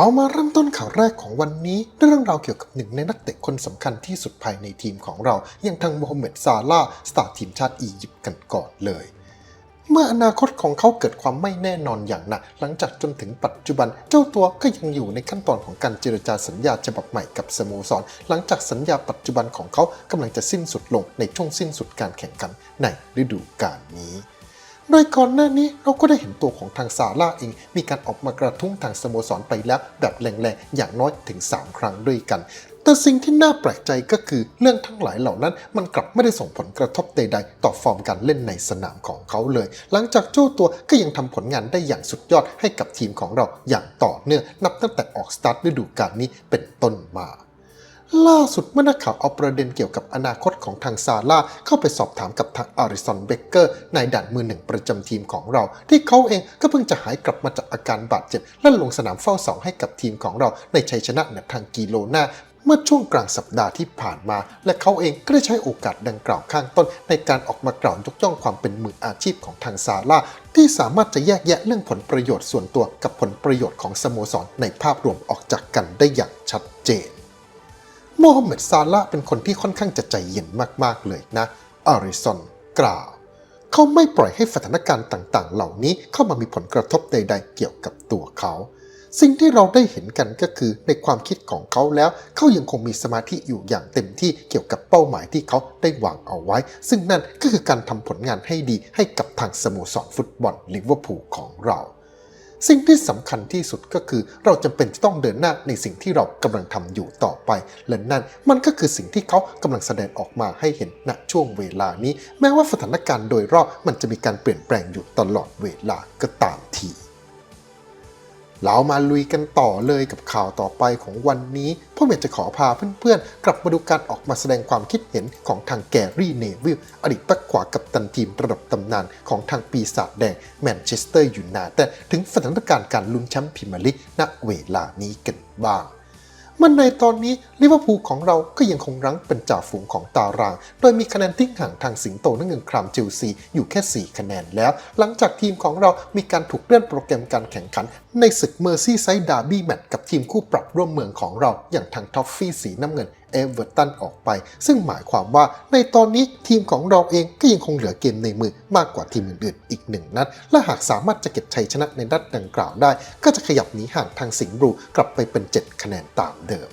เรามาเริ่มต้นข่าวแรกของวันนี้ด้วยเรื่องราวเกี่ยวกับหนึ่งในนักเตะคนสำคัญที่สุดภายในทีมของเรา อย่างทางโมฮัมเหม็ดซาลาสตาร์ทีมชาติอียิปต์กันก่อนเลย เมื่ออนาคตของเขาเกิดความไม่แน่นอนอย่างหนัก หลังจากจนถึงปัจจุบัน เจ้าตัวก็ยังอยู่ในขั้นตอนของการเจรจาสัญญาฉบับใหม่กับสโมสร หลังจากสัญญาปัจจุบันของเขากำลังจะสิ้นสุดลงในช่วงสิ้นสุดการแข่งขันในฤดูกาลนี้ โดยก่อนหน้านี้เราก็ได้เห็นตัวของทางซาร่าเอง มีการออกมากระทุ้งทางสโมสรไปแล้ว แบบแรงๆ อย่างน้อยถึง 3 ครั้งด้วยกัน แต่สิ่งที่น่าแปลกใจก็คือเรื่องทั้งหลายเหล่านั้น มันกลับไม่ได้ส่งผลกระทบใดๆ ต่อฟอร์มการเล่นในสนามของเขาเลย หลังจากเจ้าตัวก็ยังทำผลงานได้อย่างสุดยอดให้กับทีมของเราอย่างต่อเนื่องนับตั้งแต่ออกสตาร์ทฤดูกาลนี้เป็นต้นมา ล่าสุดเมื่อนักข่าวเอาประเด็นเกี่ยวกับอนาคตของทางซาร่าเข้าไปสอบถามกับทางอาริสันเบเกอร์นายด่านมือหนึ่งประจำทีมของเรา ที่เขาเองก็เพิ่งจะหายกลับมาจากอาการบาดเจ็บ และลงสนามเฝ้าเสาให้กับทีมของเราในชัยชนะเหนือทางกิโลนาเมื่อช่วงกลางสัปดาห์ที่ผ่านมา และเขาเองก็ได้ใช้โอกาสดังกล่าวข้างต้น ในการออกมากล่าวยกย่องความเป็นมืออาชีพของทางซาร่าที่สามารถจะแยกแยะเรื่องผลประโยชน์ส่วนตัวกับผลประโยชน์ของสโมสรในภาพรวมออกจากกันได้อย่างชัดเจน โมฮัมเหม็ดซาลาเป็นคนที่ค่อนข้างจะใจเย็นมากๆเลยนะอาริซอนกล่าวเขาไม่ปล่อยให้สถานการณ์ต่างๆ เหล่านี้เข้ามามีผลกระทบใดๆเกี่ยวกับตัวเขา สิ่งที่เราได้เห็นกันก็คือในความคิดของเขาแล้วเขายังคงมีสมาธิอยู่อย่างเต็มที่เกี่ยวกับเป้าหมายที่เขาได้วางเอาไว้ ซึ่งนั่นก็คือการทำผลงานให้ดีให้กับทางสโมสรฟุตบอลลิเวอร์พูลของเรา สิ่งที่สำคัญที่สุดก็คือเราจำเป็นจะต้องเดินหน้าในสิ่งที่เรากำลังทำอยู่ต่อไป และนั่นมันก็คือสิ่งที่เขากำลังแสดงออกมาให้เห็นณช่วงเวลานี้ แม้ว่าสถานการณ์โดยรอบมันจะมีการเปลี่ยนแปลงอยู่ตลอดเวลาก็ตามที เรามาลุยกันต่อเลยกับข่าวต่อไปของวันนี้พ่อเมียจะขอพาเพื่อนๆ กลับมาดูการออกมาแสดงความคิดเห็นของทางแกรี่เนวิลอดีตตักขวากับตันทีมระดับตำนานของทางปีศาจแดงแมนเชสเตอร์ยูไนเต็ดถึงสถานการณ์การลุ้นแชมป์พรีเมียร์ลีกณเวลานี้กันบ้าง มันในตอนนี้ลิเวอร์พูลของเราก็ยังคงรั้งเป็นจ่าฝูงของตาราง โดยมีคะแนนทิ้งห่างทางสิงโตนักเงินครามเจลซีอยู่แค่ 4 คะแนนแล้ว หลังจากทีมของเรามีการถูกเลื่อนโปรแกรมการแข่งขัน ในศึกเมอร์ซี่ไซด์ดาร์บี้แมตช์กับทีมคู่ปรับร่วมเมืองของเราอย่างทางท็อฟฟี่สีน้ำเงินเอเวอร์ตันออกไป ซึ่งหมายความว่าในตอนนี้ทีมของเราเองก็ยังคงเหลือเกมในมือมากกว่าทีมอื่นๆอีกหนึ่งนัด และหากสามารถจะเก็บชัยชนะในนัดดังกล่าวได้ ก็จะขยับหนีห่างทางสิงห์บลูกลับไปเป็น 7 คะแนนตามเดิม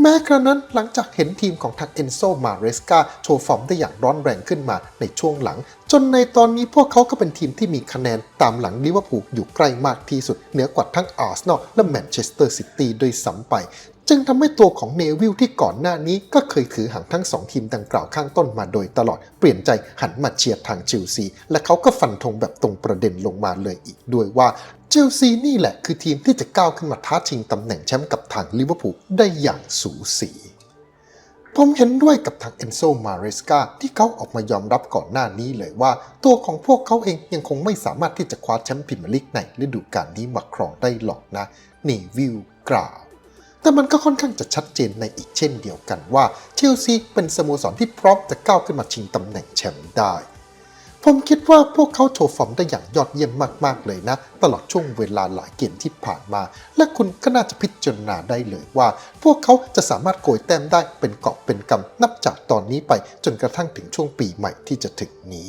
แม้กระนั้นหลังจากเห็นทีมของทางเอนโซมาเรสกาโชว์ฟอร์มได้อย่างร้อนแรงขึ้นมาในช่วงหลัง จนในตอนนี้พวกเขาก็เป็นทีมที่มีคะแนนตามหลังลิเวอร์พูลอยู่ใกล้มากที่สุด เหนือกว่าทั้งอาร์เซนอลและแมนเชสเตอร์ซิตี้ด้วยซ้ำไปจึงทำให้ตัวของเนวิลที่ก่อนหน้านี้ก็เคยถือหางทั้งสองทีมดังกล่าวข้างต้นมาโดยตลอดเปลี่ยนใจหันมาเชียร์ทางเชลซี และเขาก็ฟันธงแบบตรงประเด็นลงมาเลยอีกด้วยว่าเชลซีนี่แหละคือทีมที่จะก้าวขึ้นมาท้าชิงตำแหน่งแชมป์กับทางลิเวอร์พูลได้อย่างสูสีผมเห็นด้วยกับทางเอนโซมาเรสกาที่เขาออกมายอมรับก่อนหน้านี้เลยว่า ตัวของพวกเขาเองยังคงไม่สามารถที่จะคว้าแชมป์พรีเมียร์ลีกในฤดูกาลนี้มาครองได้หรอกนะนีวิวกล่าว แต่มันก็ค่อนข้างจะชัดเจนในอีกเช่นเดียวกันว่าเชลซีเป็นสโมสรที่พร้อมจะก้าวขึ้นมาชิงตำแหน่งแชมป์ได้ ผมคิดว่าพวกเขาโชว์ฟอร์มได้อย่างยอดเยี่ยมมากๆเลยนะ ตลอดช่วงเวลาหลายเกมที่ผ่านมา และคุณก็น่าจะพิจารณาได้เลยว่า พวกเขาจะสามารถโกยแต้มได้เป็นเกาะเป็นกำนับจากตอนนี้ไปจนกระทั่งถึงช่วงปีใหม่ที่จะถึงนี้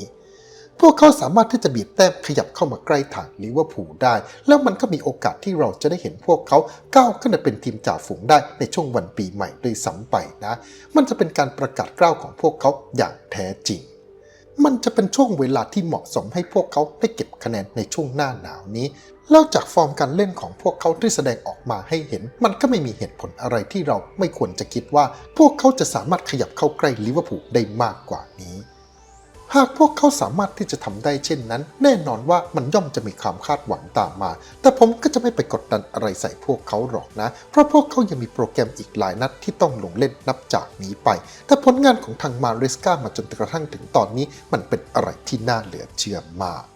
พวกเขาสามารถที่จะบีบแต้มขยับเข้ามาใกล้ทางลิเวอร์พูลได้ แล้วมันก็มีโอกาสที่เราจะได้เห็นพวกเขาก้าวขึ้นมาเป็นทีมจ่าฝูงได้ในช่วงวันปีใหม่ด้วยซ้ำไปนะ มันจะเป็นการประกาศกล้าวของพวกเขาอย่างแท้จริงมันจะเป็นช่วงเวลาที่เหมาะสมให้พวกเขาได้เก็บคะแนนในช่วงหน้าหนาวนี้ แล้วจากฟอร์มการเล่นของพวกเขาที่แสดงออกมาให้เห็น มันก็ไม่มีเหตุผลอะไรที่เราไม่ควรจะคิดว่า พวกเขาจะสามารถขยับเข้าใกล้ลิเวอร์พูลได้มากกว่านี้ หากพวกเขาสามารถที่จะทำได้เช่นนั้น แน่นอนว่ามันย่อมจะมีความคาดหวังตามมา แต่ผมก็จะไม่ไปกดดันอะไรใส่พวกเขาหรอกนะ เพราะพวกเขายังมีโปรแกรมอีกหลายนัดที่ต้องลงเล่นนับจากนี้ไป แต่ผลงานของทางมาเรสกามาจนกระทั่งถึงตอนนี้มันเป็นอะไรที่น่าเหลือเชื่อมาก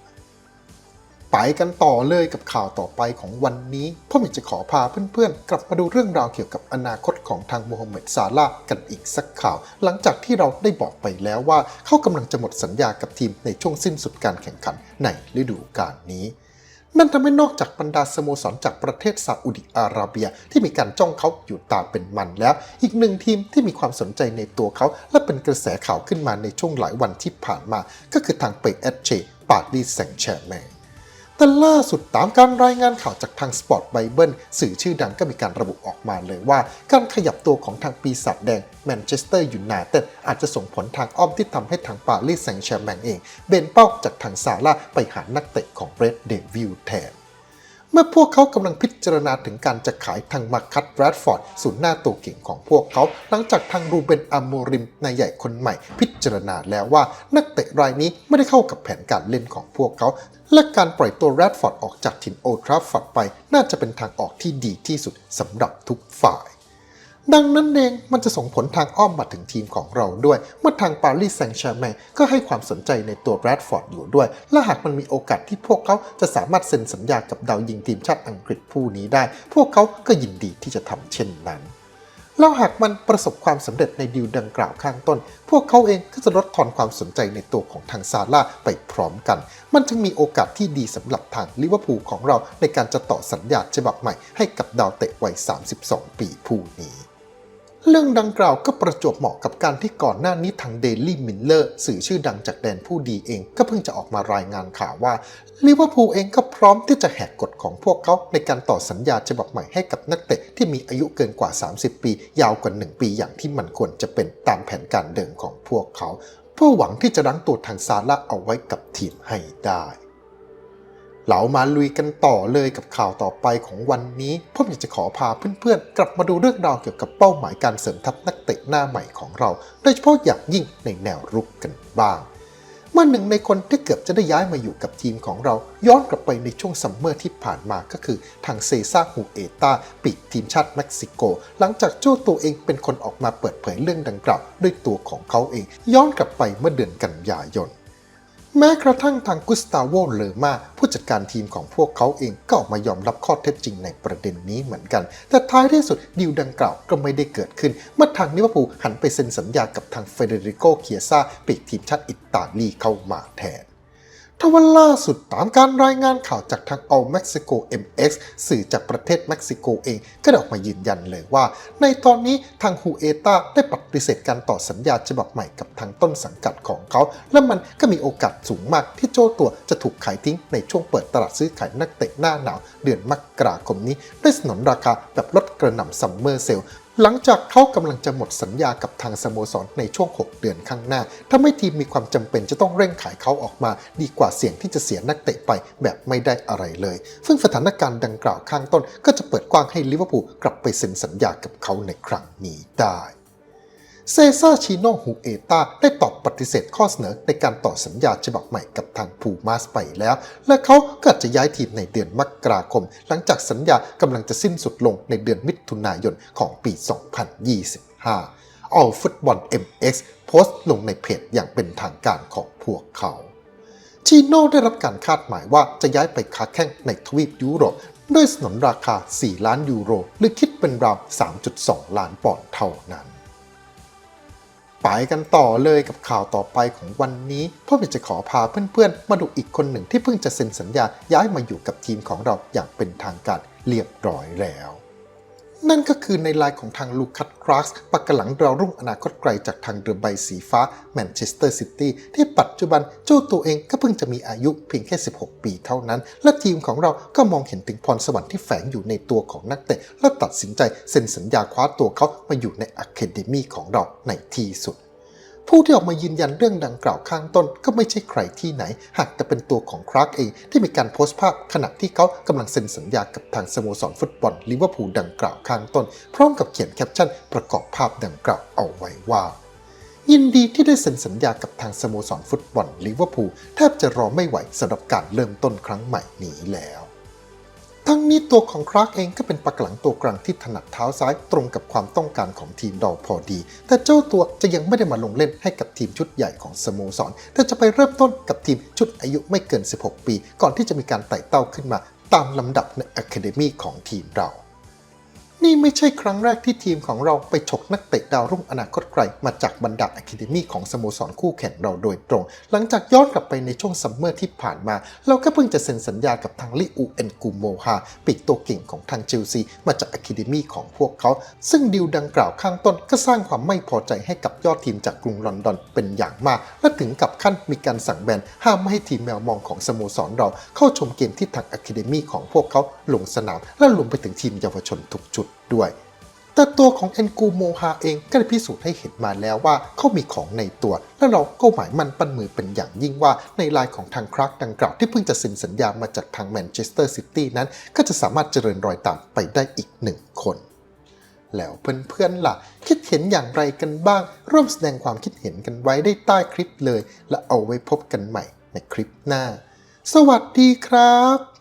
ไปกันต่อเลยกับข่าวต่อไปของวันนี้พ่อหมิจะขอพาเพื่อนๆ กลับมาดูเรื่องราวเกี่ยวกับอนาคตของทางโมฮัมเหม็ดซาลากันอีกสักข่าว หลังจากที่เราได้บอกไปแล้วว่า เขากำลังจะหมดสัญญากับทีมในช่วงสิ้นสุดการแข่งขันในฤดูกาลนี้นั่นทำให้นอกจากบรรดาสโมสรจากประเทศซาอุดิอาระเบีย ที่มีการจ้องเขาอยู่ตาเป็นมันแล้ว อีกหนึ่งทีมที่มีความสนใจในตัวเขา และเป็นกระแสข่าวขึ้นมาในช่วงหลายวันที่ผ่านมา ก็คือทางเปเอเชปารีสแซงแชร์แมง แต่ล่าสุดตามการรายงานข่าวจากทาง Sport Bible สื่อชื่อดังก็มีการระบุออกมาเลยว่า การขยับตัวของทางปีศาจแดงแมนเชสเตอร์ยูไนเต็ดอาจจะส่งผลทางอ้อมที่ทำให้ทางปารีสแซงต์แชร์แมงเอง เบนเป้าจากทางซาร่าไปหานักเตะของเรดเดวิลแทน มื่อพวกเขากำลังพิจารณาถึงการจะขายทางมาคัตแรดฟอร์ดศูนย์หน้าตัวเก่งของพวกเขา หลังจากทางรูเบนอาโมริมนายใหญ่คนใหม่ พิจารณาแล้วว่านักเตะรายนี้ไม่ได้เข้ากับแผนการเล่นของพวกเขา และการปล่อยตัวแรดฟอร์ดออกจากถิ่นโอทราฟอร์ดไป น่าจะเป็นทางออกที่ดีที่สุดสำหรับทุกฝ่าย ดังนั้นเองมันจะส่งผลทางอ้อมมาถึงทีมของเราด้วย เมื่อทางปารีสแซงต์แชร์แมงก็ให้ความสนใจในตัวแรดฟอร์ดอยู่ด้วย และหากมันมีโอกาสที่พวกเขาจะสามารถเซ็นสัญญากับดาวยิงทีมชาติอังกฤษผู้นี้ได้ พวกเขาก็ยินดีที่จะทำเช่นนั้นแล้วหากมันประสบความสำเร็จในดีลดังกล่าวข้างต้น พวกเขาเองก็จะลดทอนความสนใจในตัวของทางซาร่าไปพร้อมกัน มันจึงมีโอกาสที่ดีสำหรับทางลิเวอร์พูลของเราในการจะต่อสัญญาฉบับใหม่ให้กับดาวเตะวัย 32 ปีผู้นี้ เรื่องดังกล่าวก็ประจวบเหมาะกับการที่ก่อนหน้านี้ทาง Daily Miller สื่อชื่อดังจากแดนผู้ดีเองก็เพิ่งจะออกมารายงานข่าวว่าลิเวอร์พูลเองก็พร้อมที่จะแหกกฎของพวกเขาในการต่อสัญญาฉบับใหม่ให้กับนักเตะที่มีอายุเกินกว่า 30 ปี ยาวกว่า 1 ปีอย่างที่มันควรจะเป็นตามแผนการเดิมของพวกเขา เพื่อหวังที่จะรั้งตัวทางซาร่าเอาไว้กับทีมให้ได้ เรามาลุยกันต่อเลยกับข่าวต่อไปของวันนี้ ผมอยากจะขอพาเพื่อนๆ กลับมาดูเรื่องราวเกี่ยวกับเป้าหมายการเสริมทัพนักเตะหน้าใหม่ของเรา โดยเฉพาะอย่างยิ่งในแนวรุกกันบ้าง เมื่อหนึ่งในคนที่เกือบจะได้ย้ายมาอยู่กับทีมของเรา ย้อนกลับไปในช่วงซัมเมอร์ที่ผ่านมาก็คือทางเซซ่าฮูเอตาปีกทีมชาติเม็กซิโก หลังจากเจ้าตัวเองเป็นคนออกมาเปิดเผยเรื่องดังกล่าวด้วยตัวของเขาเอง ย้อนกลับไปเมื่อเดือนกันยายน แม้กระทั่งทางกุสตาโวเลอมาผู้จัดการทีมของพวกเขาเองก็ออกมายอมรับข้อเท็จจริงในประเด็นนี้เหมือนกัน แต่ท้ายที่สุดดีลดังกล่าวก็ไม่ได้เกิดขึ้น เมื่อทางนิเวอร์พูลหันไปเซ็นสัญญากับทางเฟเดริโกเคียซาปีกทีมชาติอิตาลีเข้ามาแทน ทว่าล่าสุดตามการรายงานข่าวจากทาง All Mexico MX สื่อจากประเทศเม็กซิโกเองก็ได้ออกมายืนยันเลยว่า ในตอนนี้ทางฮูเอตาได้ปฏิเสธการต่อสัญญาฉบับใหม่กับทางต้นสังกัดของเขา และมันก็มีโอกาสสูงมากที่โจ้ตัวจะถูกขายทิ้งในช่วงเปิดตลาดซื้อขายนักเตะหน้าหนาว เดือนมกราคมนี้ด้วยสนนราคาแบบลดกระหน่ำซัมเมอร์เซล หลังจากเขากำลังจะหมดสัญญากับทางสโมสรในช่วง 6 เดือนข้างหน้าทำให้ทีมมีความจำเป็นจะต้องเร่งขายเขาออกมา ดีกว่าเสี่ยงที่จะเสียนักเตะไปแบบไม่ได้อะไรเลย ซึ่งสถานการณ์ดังกล่าวข้างต้น ก็จะเปิดกว้างให้ลิเวอร์พูลกลับไปเซ็นสัญญากับเขาในครั้งนี้ได้ เซซ่าชิโนฮูเอตาได้ตอบปฏิเสธข้อเสนอในการต่อสัญญาฉบับใหม่กับทางพูมาสไปแล้ว และเขาก็จะย้ายทีมในเดือนมกราคม หลังจากสัญญากำลังจะสิ้นสุดลงในเดือนมิถุนายนของปี 2025 All Football MX โพสต์ลงในเพจอย่างเป็นทางการของพวกเขาชิโน่ได้รับการคาดหมายว่าจะย้ายไปค้าแข่งในทวีปยุโรปด้วยสนนราคา 4 ล้านยูโร หรือคิดเป็นราว 3.2 ล้านปอนด์เท่านั้น ไปกันต่อเลยกับข่าวต่อไปของวันนี้พ่ออยากจะขอพาเพื่อนๆ มาดูอีกคนหนึ่งที่เพิ่งจะเซ็นสัญญาย้ายมาอยู่กับทีมของเราอย่างเป็นทางการเรียบร้อยแล้ว นั่นก็คือในลายของทางลูคัสคราสปักกะหลังดาวรุ่งอนาคตไกลจากทางเรือใบสีฟ้าแมนเชสเตอร์ซิตี้ที่ปัจจุบันเจ้าตัวเองก็เพิ่งจะมีอายุเพียงแค่ 16 ปีเท่านั้น และทีมของเราก็มองเห็นถึงพรสวรรค์ที่แฝงอยู่ในตัวของนักเตะและตัดสินใจเซ็นสัญญาคว้าตัวเขามาอยู่ในอะคาเดมีของเราในที่สุด ผู้ที่ออกมายืนยันเรื่องดังกล่าวข้างต้นก็ไม่ใช่ใครที่ไหน หากแต่เป็นตัวของคราร์กเองที่มีการโพสต์ภาพขณะที่เขากำลังเซ็นสัญญากับทางสโมสรฟุตบอลลิเวอร์พูลดังกล่าวข้างต้น พร้อมกับเขียนแคปชั่นประกอบภาพดังกล่าวเอาไว้ว่ายินดีที่ได้เซ็นสัญญากับทางสโมสรฟุตบอลลิเวอร์พูลแทบจะรอไม่ไหวสำหรับการเริ่มต้นครั้งใหม่นี้แล้ว ทั้งนี้ตัวของคราร์กเองก็เป็นปักหลังตัวกลางที่ถนัดเท้าซ้ายตรงกับความต้องการของทีมเราพอดี แต่เจ้าตัวจะยังไม่ได้มาลงเล่นให้กับทีมชุดใหญ่ของสโมสร แต่จะไปเริ่มต้นกับทีมชุดอายุไม่เกิน 16 ปี ก่อนที่จะมีการไต่เต้าขึ้นมาตามลำดับในอะคาเดมีของทีมเรา นี่ไม่ใช่ครั้งแรกที่ทีมของเราไปฉกนักเตะดาวรุ่งอนาคตไกลมาจากบรรดาอะคาเดมี่ของสโมสรคู่แข่งเราโดยตรง หลังจากย้อนกลับไปในช่วงซัมเมอร์ที่ผ่านมา เราก็เพิ่งจะเซ็นสัญญากับทางลิอูเอนกูโมฮาปีกตัวเก่งของทางเชลซีมาจากอะคาเดมี่ของพวกเขา ซึ่งดีลดังกล่าวข้างต้นก็สร้างความไม่พอใจให้กับยอดทีมจากกรุงลอนดอนเป็นอย่างมาก และถึงกับขั้นมีการสั่งแบนห้ามไม่ให้ทีมแมวมองของสโมสรเราเข้าชมเกมที่ทางอะคาเดมี่ของพวกเขาลงสนามและรวมไปถึงทีมเยาวชนทุกจุดด้วย แต่ตัวของเอนกูโมฮาเองก็ได้พิสูจน์ให้เห็นมาแล้วว่าเขามีของในตัว และเราก็หมายมั่นปั้นมือเป็นอย่างยิ่งว่าในลายของทางครักดังกล่าวที่เพิ่งจะเซ็นสัญญามาจากทางแมนเชสเตอร์ซิตี้นั้น ก็จะสามารถเจริญรอยตามไปได้อีกหนึ่งคนแล้วเพื่อนๆล่ะ คิดเห็นอย่างไรกันบ้าง ร่วมแสดงความคิดเห็นกันไว้ได้ใต้คลิปเลย และเอาไว้พบกันใหม่ในคลิปหน้า สวัสดีครับ